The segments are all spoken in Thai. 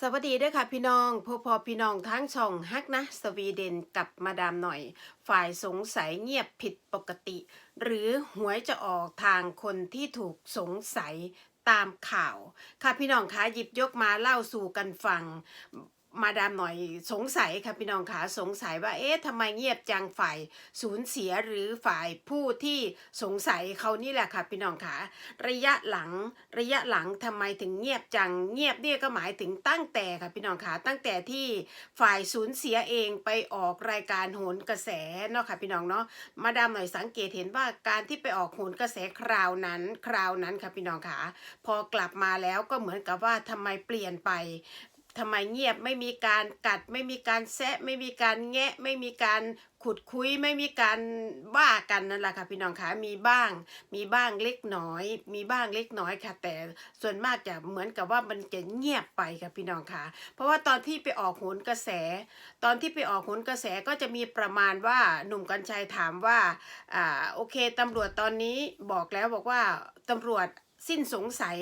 สวัสดีด้วยค่ะพี่น้องพอพอพี่น้องทั้งช่องฮักนะ สวีเดนกับมาดามหน่อย ฝ่ายสงสัยเงียบผิดปกติ หรือหวยจะออกทางคนที่ถูกสงสัยตามข่าว ค่ะพี่น้องคะหยิบยกมาเล่าสู่กันฟัง มาดามหน่อยสงสัยค่ะพี่น้องคะสงสัยว่าเอ๊ะทำไมเงียบจังฝ่ายสูญเสียหรือฝ่ายผู้ที่สงสัยเขานี่แหละค่ะพี่น้องคะระยะหลังระยะหลังทำไมถึงเงียบจังเงียบเนี่ยก็หมายถึงตั้งแต่ค่ะพี่น้องคะตั้งแต่ที่ฝ่ายสูญเสียเองไปออกรายการโหนกระแสเนาะค่ะพี่น้องเนาะมาดามหน่อยสังเกตเห็นว่าการที่ไปออกโหนกระแสคราวนั้นคราวนั้นค่ะพี่น้องคะพอกลับมาแล้วก็เหมือนกับว่าทำไมเปลี่ยนไป ทำไมเงียบไม่มีการกัด ไม่มีการแซะ ไม่มีการแงะ ไม่มีการขุดคุยไม่มีการว่ากันนั่นแหละค่ะพี่น้องคะมีบ้าง มีบ้างเล็กน้อย มีบ้างเล็กน้อยค่ะ แต่ส่วนมากจะเหมือนกับว่ามันจะเงียบไปค่ะพี่น้องคะเพราะว่าตอนที่ไปออกโหนกระแส ตอนที่ไปออกโหนกระแสก็จะมีประมาณว่าหนุ่มกัญชัยถามว่าอ่าโอเคตำรวจตอนนี้บอกแล้วบอกว่าตำรวจสิ้นสงสัย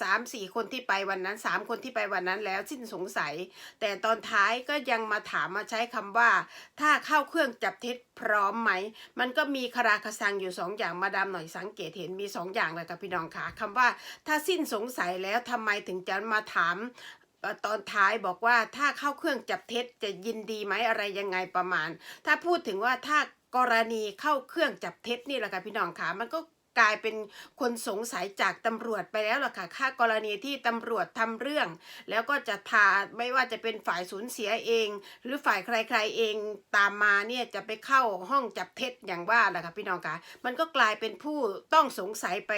สามสี่คนที่ไปวันนั้นสามคนที่ไปวันนั้นแล้วสิ้นสงสัย แต่ตอนท้ายก็ยังมาถามมาใช้คำว่า ถ้าเข้าเครื่องจับเท็จพร้อมไหม มันก็มีคาราคาซังอยู่สองอย่างมาดามหน่อยสังเกตเห็นมีสองอย่างเลยค่ะพี่น้องค่ะคำว่าถ้าสิ้นสงสัยแล้วทำไมถึงจะมาถามตอนท้ายบอกว่าถ้าเข้าเครื่องจับเท็จจะยินดีไหมอะไรยังไงประมาณ ถ้าพูดถึงว่าถ้ากรณีเข้าเครื่องจับเท็จนี่แหละค่ะพี่น้องค่ะมันก็ กลายเป็นคนสงสัยจากตำรวจไปแล้วล่ะค่ะค่ากรณีที่ตำรวจทำเรื่อง แล้วก็จะพาไม่ว่าจะเป็นฝ่ายสูญเสียเอง หรือฝ่ายใครๆเองตามมาเนี่ยจะไปเข้าห้องจับเท็จอย่างว่าแหละค่ะพี่น้องค่ะมันก็กลายเป็นผู้ต้องสงสัยไป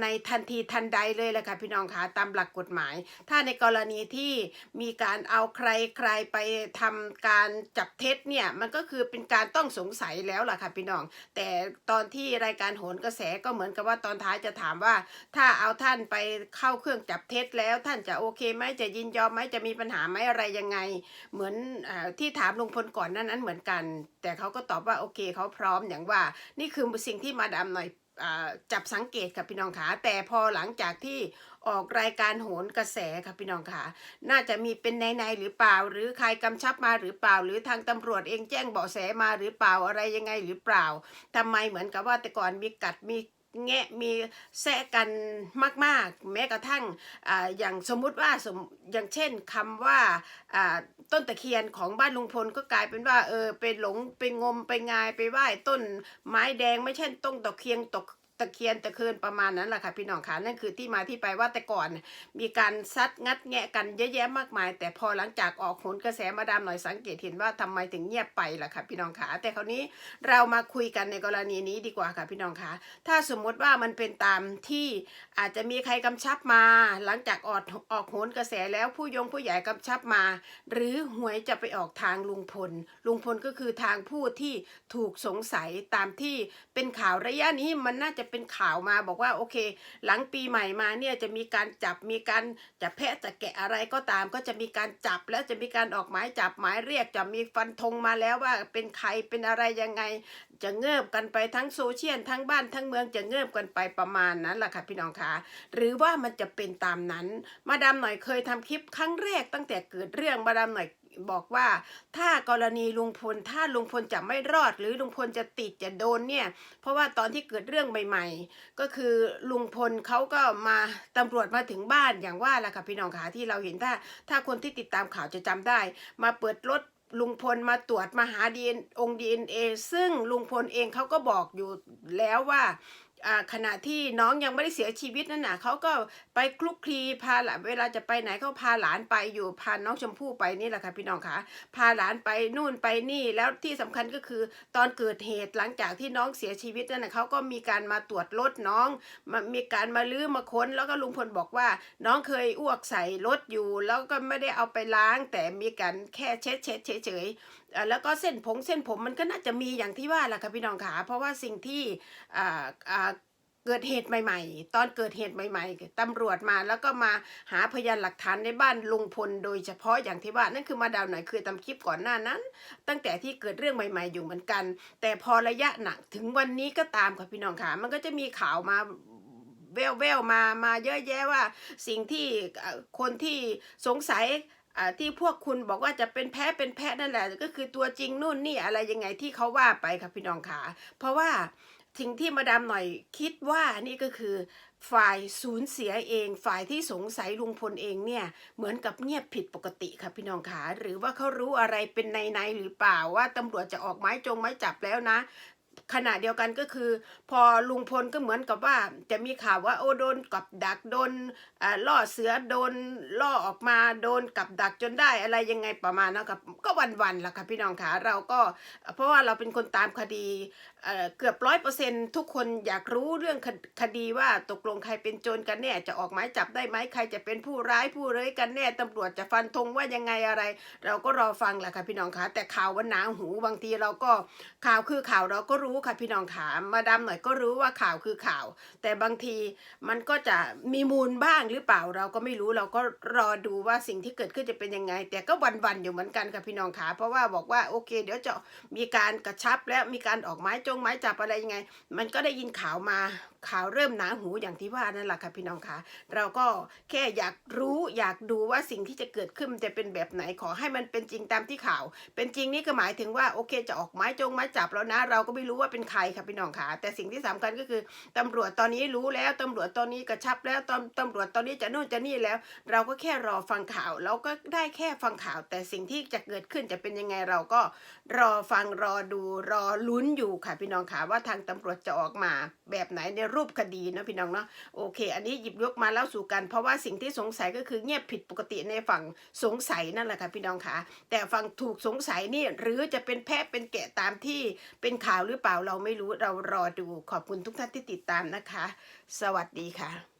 ในทันทีทันใดเลยแหละค่ะพี่น้องค่ะตามหลักกฎหมาย ถ้าในกรณีที่มีการเอาใครใครไปทำการจับเท็จเนี่ยมันก็คือเป็นการต้องสงสัยแล้วล่ะค่ะพี่น้อง แต่ตอนที่รายการโหนกระแสก็็เหมือนกับว่าตอนท้ายจะถามว่า ถ้าเอาท่านไปเข้าเครื่องจับเท็จแล้วท่านจะโอเคไหมจะยินยอมไหมจะมีปัญหาไหมอะไรยังไง เหมือนอที่ถามลุงพลก่อนนั้นนั้นเหมือนกัน แต่เขาก็ตอบว่าโอเคเขาพร้อมอย่างว่า นี่คือสิ่งที่มาดามหน่อยจับสังเกตกับพี่น้องขาแต่พอหลังจากที่ออกรายการโหนกระแสค่ะพี่น้องขาน่าจะมีเป็นในในๆหรือเปล่า หรือใครกำชับมาหรือเปล่า หรือทางตำรวจเองแจ้งเบาะแสมาหรือเปล่าอะไรยังไงหรือเปล่าทำไมเหมือนกับว่าแต่ก่อนมีกัดมี แงะมีแซะกันมาก ๆ แม้กระทั่งออย่างสมมุติว่าสมอย่างเช่นคำว่าว่าต้นตะเคียนของบ้านลุงพลก็กลายเป็นว่าเออไปหลงไปงมไปงายไปไหว้ต้นไม้แดงไม่ใช่ต้นตะเคียนตก ตะเคียนตะเคืนประมาณนั้นแหละค่ะพี่น้องคะนั่นคือที่มาที่ไปว่าแต่ก่อน มีการซัดงัดแงะกันเยอะแยะมากมาย แต่พอหลังจากออกโหนกระแสมาดามหน่อยสังเกตเห็นว่าทำไมถึงเงียบไปล่ะค่ะพี่น้องคะแต่คราวนี้เรามาคุยกันในกรณีนี้ดีกว่าค่ะพี่น้องคะถ้าสมมติว่ามันเป็นตามที่อาจจะมีใครกำชับมา หลังจากออกออกโหนกระแสแล้วผู้ยงผู้ใหญ่กำชับมา หรือหวยจะไปออกทางลุงพล ลุงพลก็คือทางผู้ที่ถูกสงสัยตามที่เป็นข่าวระยะนี้มันน่าจะเป็นข่าวมาบอกว่าโอเค หลังปีใหม่มาเนี่ยจะมีการจับมีการจับแพะจะแกะอะไรก็ตาม ก็จะมีการจับแล้วจะมีการออกหมายจับหมายเรียกจะมีฟันธงมาแล้วว่าเป็นใครเป็นอะไรยังไง จะเงิบกันไปทั้งโซเชียลทั้งบ้านทั้งเมืองจะเงิบกันไปประมาณนั้นแหละค่ะพี่น้องคะหรือว่ามันจะเป็นตามนั้น มาดามหน่อยเคยทำคลิปครั้งแรกตั้งแต่เกิดเรื่องมาดามหน่อย บอกว่า ถ้ากรณีลุงพลถ้าลุงพลจะไม่รอด หรือลุงพลจะติดจะโดนเนี่ย เพราะว่าตอนที่เกิดเรื่องใหม่ ๆ ก็คือลุงพลเขาก็มาตำรวจมาถึงบ้านอย่างว่าแหละค่ะพี่น้องคะที่เราเห็นถ้า ถ้าคนที่ติดตามข่าวจะจำได้ มาเปิดรถลุงพลมาตรวจมาหาดีองค์ดีเอ็นเอซึ่งลุงพลเองเขาก็บอกอยู่แล้วว่า ขณะที่น้องยังไม่ได้เสียชีวิตนั่นน่ะเขาก็ไปคลุกคลีพาหลานเวลาจะไปไหนเขาพาหลานไปอยู่พาน้องชมพู่ไปนี่แหละค่ะพี่น้องคะพาหลานไปนู่นไปนี่แล้วที่สำคัญก็คือตอนเกิดเหตุหลังจากที่น้องเสียชีวิตนั่นน่ะเขาก็มีการมาตรวจรถน้องมามีการมาลื้อมาค้น แล้วก็ลุงพลบอกว่า น้องเคยอ้วกใส่รถอยู่ แล้วก็ไม่ได้เอาไปล้าง แต่มีการแค่เช็ดเช็ดเฉยเฉยๆ แล้วก็เส้นผมเส้นผมมันก็น่าจะมีอย่างที่ว่าแหละค่ะพี่น้องขาเพราะว่าสิ่งที่เกิดเหตุใหม่ ๆ ตอนเกิดเหตุใหม่ ๆตำรวจมาแล้วก็มาหาพยานหลักฐานในบ้านลุงพลโดยเฉพาะอย่างที่ว่านั่นคือมาดาวหน่อยคือทำคลิปก่อนหน้านั้น ตั้งแต่ที่เกิดเรื่องใหม่ ๆ อยู่เหมือนกัน แต่พอระยะหนักถึงวันนี้ก็ตามค่ะพี่น้องขามันก็จะมีข่าวมาแววแววๆมามาเยอะแยะว่า สิ่งที่คนที่สงสัย ที่พวกคุณบอกว่าจะเป็นแพ้เป็นแพะนั่นแหละ ก็คือตัวจริงนู่นนี่อะไรยังไงที่เขาว่าไปค่ะพี่น้องขาเพราะว่าสิ่งที่มาดามหน่อยคิดว่านี่ก็คือฝ่ายสูญเสียเอง ฝ่ายที่สงสัยลุงพลเองเนี่ย เหมือนกับเงียบผิดปกติค่ะพี่น้องขาหรือว่าเขารู้อะไรเป็นในในหรือเปล่าว่าตำรวจจะออกไม้จงไม้จับแล้วนะ ขณะเดียวกันก็คือ พอลุงพลก็เหมือนกับว่า จะมีข่าวว่าโอ้โดนกับดักโดนอ่าล่อเสือโดนล่อออกมาโดนกับดักจนได้อะไรยังไงประมาณนั้นครับก็วันๆแหละค่ะพี่น้องขาเราก็เพราะว่าเราเป็นคนตามคดีเอ่อเกือบร้อยเปอร์เซ็นทุกคนอยากรู้เรื่องคดคดีว่าตกลงใครเป็นโจรกันแน่จะออกหมายจับได้ไหมใครจะเป็นผู้ร้ายผู้เร้ยกันแน่ตำรวจจะฟันธงว่ายังไงอะไร เราก็รอฟังแหละค่ะพี่น้องขาแต่ข่าววันหนาหูบางทีเราก็ข่าวคือข่าวเราก็รูู้้ค่ะพี่น้องขามาดามหน่อยก็รู้ว่าข่าวคือข่าว แต่บางทีมันก็จะมีมูลบ้างหรือเปล่าเราก็ไม่รู้เราก็รอดูว่าสิ่งที่เกิดขึ้นจะเป็นยังไง แต่ก็วันๆอยู่เหมือนกันค่ะพี่น้องขาเพราะว่าบอกว่าโอเค เดี๋ยวจะมีการกระชับและมีการออกไม้จงไม้จับอะไรยังไง มันก็ได้ยินข่าวมาข่าวเริ่มหนาหูอย่างที่ว่านั่นแหละค่ะพี่น้องคะเราก็แค่อยากรู้อยากดูว่าสิ่งที่จะเกิดขึ้นมันจะเป็นแบบไหนขอให้มันเป็นจริงตามที่ข่าว เป็นจริงนี่ก็หมายถึงว่าโอเคจะออกไม้จงไม้จับแล้วนะ เราก็ไม่รู้ว่าเป็นใครค่ะพี่น้องคะแต่สิ่งที่สำคัญก็คือตำรวจตอนนี้รู้แล้วตำรวจตอนนี้กระชับแล้วตำตำรวจตอนนี้จะโน่นจะนี่แล้ว เราก็แค่รอฟังข่าว เราก็ได้แค่ฟังข่าว แต่สิ่งที่จะเกิดขึ้นจะเป็นยังไงเราก็รอฟังรอดูรอลุ้นอยู่ค่ะพี่น้องค่ะว่าทางตำรวจจะออกมา แบบไหนในรูปคดีเนาะพี่น้องเนาะโอเค อันนี้หยิบยกมาแล้วสู่กัน เพราะว่าสิ่งที่สงสัยก็คือเงียบผิดปกติในฝั่งสงสัยนั่นแหละค่ะพี่น้องค่ะแต่ฝั่งถูกสงสัยนี่หรือจะเป็นแพะเป็นแกะตามที่เป็นข่าวหรือรือเปล่าเราไม่รู้เรารอดูขอบคุณทุกท่านที่ติดตามนะคะ สวัสดีค่ะ